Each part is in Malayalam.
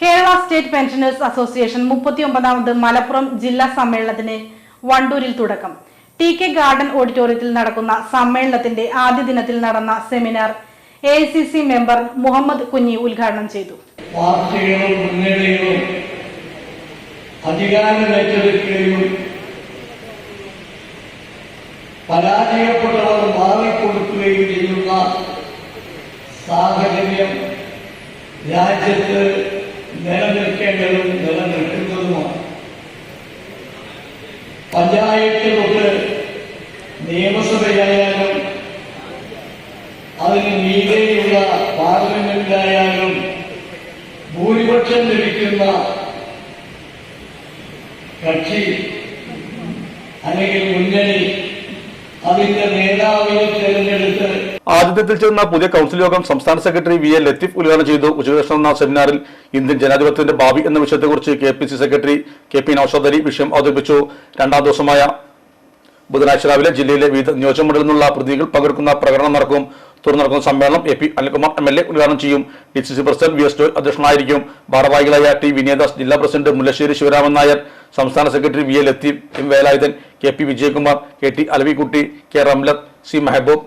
കേരള സ്റ്റേറ്റ് പെൻഷനേഴ്സ് അസോസിയേഷൻ മുപ്പത്തിയൊമ്പതാമത് മലപ്പുറം ജില്ലാ സമ്മേളനത്തിന് വണ്ടൂരിൽ തുടക്കം. ടി കെ ഗാർഡൻ ഓഡിറ്റോറിയത്തിൽ നടക്കുന്ന സമ്മേളനത്തിന്റെ ആദ്യ ദിനത്തിൽ നടന്ന seminar A member Muhammad Kunhi ഉദ്ഘാടനം ചെയ്തു. ചെയ്യുന്ന രാജ്യത്ത് നിലനിൽക്കേണ്ടതും നിലനിൽക്കുന്നതുമാണ്. പഞ്ചായത്ത് തൊട്ട് നിയമസഭയായാലും അതിന് മീതെയുള്ള പാർലമെന്റിലായാലും ഭൂരിപക്ഷം ലഭിക്കുന്ന കക്ഷി അല്ലെങ്കിൽ മുന്നണി അതിന്റെ നേതാവിനെ തിരഞ്ഞെടുത്ത് ആദ്യത്തിൽ ചേർന്ന പുതിയ കൌൺസിൽ യോഗം സംസ്ഥാന സെക്രട്ടറി വി എ ലത്തീഫ് ഉദ്ഘാടനം ചെയ്തു. ഉച്ചകൃഷ്ണൻ എന്ന സെമിനാറിൽ ഇന്ത്യൻ ജനാധിപത്യത്തിന്റെ ഭാവി എന്ന വിഷയത്തെക്കുറിച്ച് K P C secretary K P Noushad Ali വിഷയം അവതരിപ്പിച്ചു. രണ്ടാം ദിവസമായ ബുധനാഴ്ച രാവിലെ ജില്ലയിലെ വിവിധ നിയോജകമണ്ഡലത്തിൽ നിന്നുള്ള പ്രതിനിധികൾ പങ്കെടുക്കുന്ന പ്രകടനം നടക്കും. തുടർന്ന് നടക്കുന്ന സമ്മേളനം A P Anilkumar M L A ഉദ്ഘാടനം ചെയ്യും. D C C president V S Joy അധ്യക്ഷനായിരിക്കും. ഭാരവാഹികളായ ടി വിനയദാസ് ജില്ലാ പ്രസിഡന്റ് മുല്ലശ്ശേരി ശിവരാമൻ നായർ സംസ്ഥാന secretary V A Latheef M Velayudhan K P Vijayakumar K T Alavikutty K Ramlath C Mehboob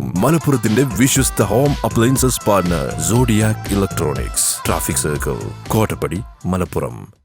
മലപ്പുറത്തിന്റെ വിശ്വസ്ത home appliances partner Zodiac electronics traffic circle Kottappadi Malappuram.